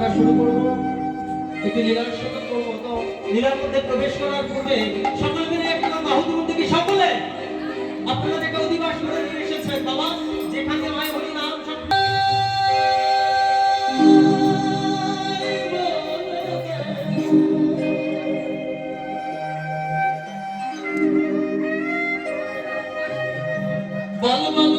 আমরা শুরু করব। একটি লীলার সঙ্গে করব তো লীলার প্রবেশ করার পূর্বে সকল মিলে একটু বাহু তুলুন দেখি সকলে আপনারা দেখে অধিবাস করে নিয়ে এসেছেন। বাবা, যেখানে হয় হরি নাম বল বল।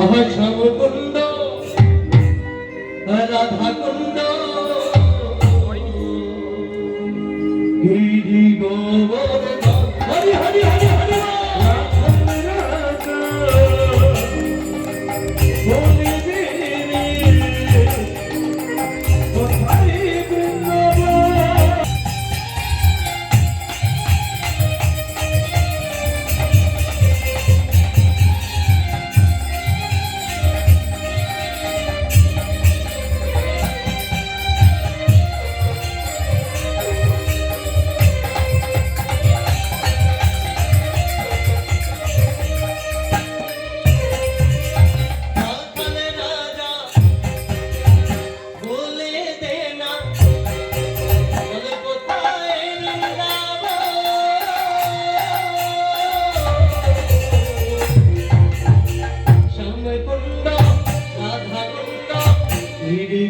বৃন্দাবন আমার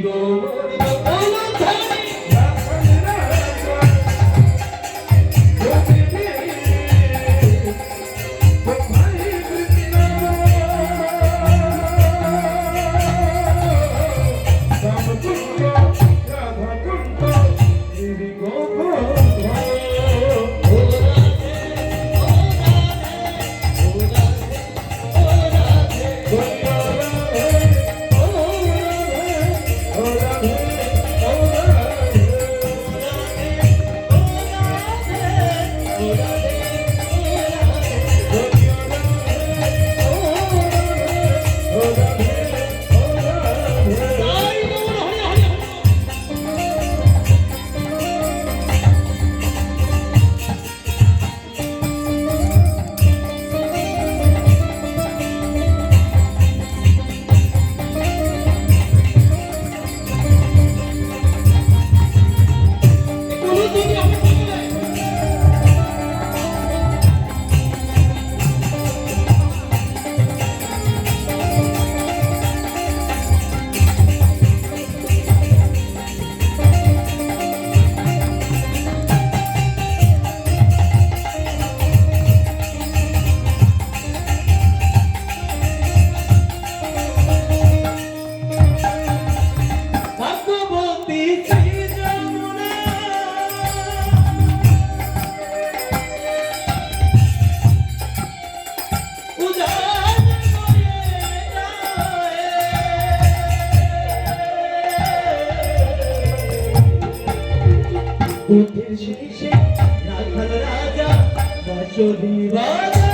go. উঠে শীর্ষে রাখাল রাজা বাঁশরি বাজায়।